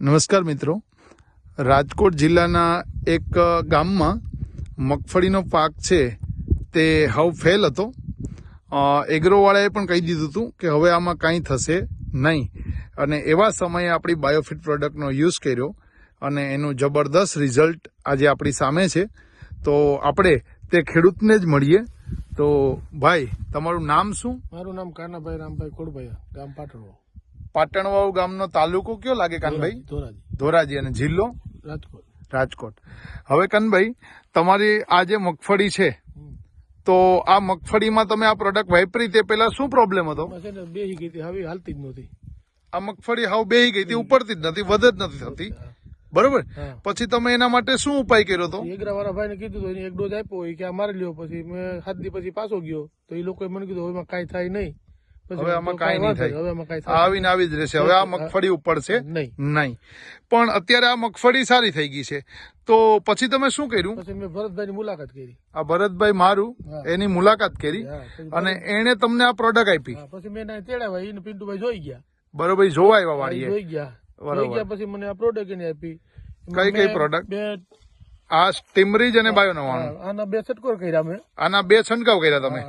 નમસ્કાર મિત્રો. રાજકોટ જિલ્લાના એક ગામમાં મગફળીનો પાક છે તે હવ ફેલ હતો. એગ્રોવાળાએ પણ કહી દીધું હતું કે હવે આમાં કાંઈ થશે નહીં. અને એવા સમયે આપણી બાયોફિટ પ્રોડક્ટનો યુઝ કર્યો અને એનું જબરદસ્ત રિઝલ્ટ આજે આપણી સામે છે. તો આપણે તે ખેડૂતને જ મળીએ. તો ભાઈ, તમારું નામ શું? મારું નામ કાનાભાઈ રામભાઈ કોડભાઈ ગામ પાટણો પાટણવાવ ગામનો તાલુકો કયો લાગે કાનભાઈ? ધોરાજી ધોરાજી. અને જિલ્લો? રાજકોટ. રાજકોટ. હવે કાનભાઈ તમારી આ જે મગફળી છે તો આ મગફળીમાં તમે આ પ્રોડક્ટ વાપરી તે પેલા શું પ્રોબ્લેમ હતો? બે ગઈ હતી હવે હાલતી જ નહોતી. આ મગફળી હાવ બેહી ગઈ હતી ઉપડતી જ નથી વધ જ નથી થતી. બરોબર? પછી તમે એના માટે શું ઉપાય કર્યો હતો? એગરા વાળા ભાઈને કીધું હતું એને એક ડોઝ આપ્યો હોય કે આ મારી લ્યો પછી મેં સાત દી પછી પાછો ગયો તો એ લોકોએ મને કીધું હવે કાંઈ થાય નહીં. હવે આમાં કાંઈ નહીં થાય. આવીને આવી જ રહેશે. હવે આ મગફળી ઉપડશે નહીં. પણ અત્યારે આ મગફળી સારી થઈ ગઈ છે. તો પછી તમે શું કર્યું? ભરતભાઈ મુલાકાત કરી. આ ભરતભાઈ મારું એની મુલાકાત કરી અને એણે તમને આ પ્રોડક્ટ આપી. પછી મેં એને તેડાવ્યા પિન્ટુભાઈ જોઈ ગયા. બરોબર જોવા આવ્યા વાળીએ. જોઈ ગયા. જોઈ ગયા પછી મને આ પ્રોડક્ટ એને આપી. કઈ કઈ પ્રોડક્ટ આ સ્ટીમરીજ અને બાયો નવાણું આના બે છટકોર કર્યા મેં. આના બે છંટકાવ કર્યા તમે.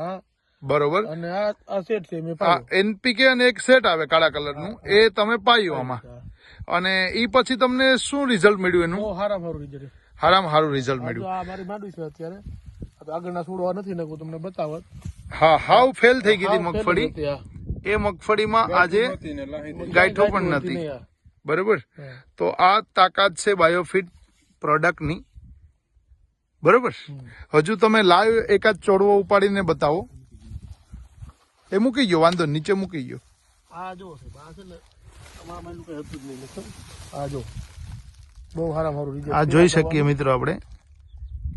બરોબર? અને આ સેટ છે મેં એનપીકે અને એક સેટ આવે કાળા કલરનું. એ તમે પાયું આમાં. અને ઈ પછી તમને શું રિઝલ્ટ મળ્યું એનું? બહુ હારા મારું રિઝલ્ટ હારામાં હારું રિઝલ્ટ મળ્યું. મારી માંડવી છે અત્યારે. આ તો આગળના છોડવા નથી નાખું તમને બતાવત. હા હાવ ફેલ થઈ ગઈ હતી મગફળી. એ મગફળીમાં આજે ગાંઠો પણ નથી બરોબર? તો આ તાકાત છે બાયોફિટ પ્રોડક્ટની બરોબર? હજુ તમે લાઈવ એકાદ ચોડવો ઉપાડીને બતાવો. એ મૂકી ગયો વાંધો નીચે મૂકી ગયો આ જો આ છે ને આમાં કઈ હતું જ નહીં આ જો બહુ હારા મારું રિઝલ્ટ આ જોઈ શકીએ મિત્રો આપણે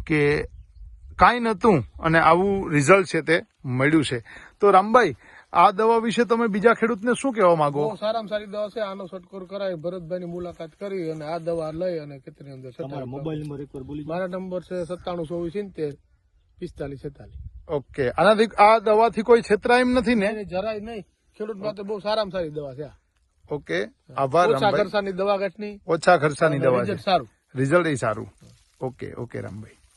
કે કાંઈ નહોતું અને આવું રિઝલ્ટ છે તે મળ્યું છે. તો રામભાઈ આ દવા વિશે તમે બીજા ખેડૂતને શું કહેવા માંગો? સારામાં સારી દવા છે આનો સટકોર કરાવી ભરતભાઈ ની મુલાકાત કરી અને આ દવા લઈ અને કેટલી અંદર મોબાઈલ નંબર મારા નંબર છે સત્તાણું ચોવીસ સિત્તેર પિસ્તાલીસ છેતાલીસ. ઓકે. આનાથી આ દવાથી કોઈ છેતરાય એમ નથી ને? જરાય નહીં. ખેડૂત માટે બહુ સારામાં સારી દવા છે ઓકે. આભાર ઓછા ખર્ચાની દવા ઘટની. ઓછા ખર્ચાની દવા રિઝલ્ટ સારું. રિઝલ્ટ એ સારું. Okay okay Rambhai.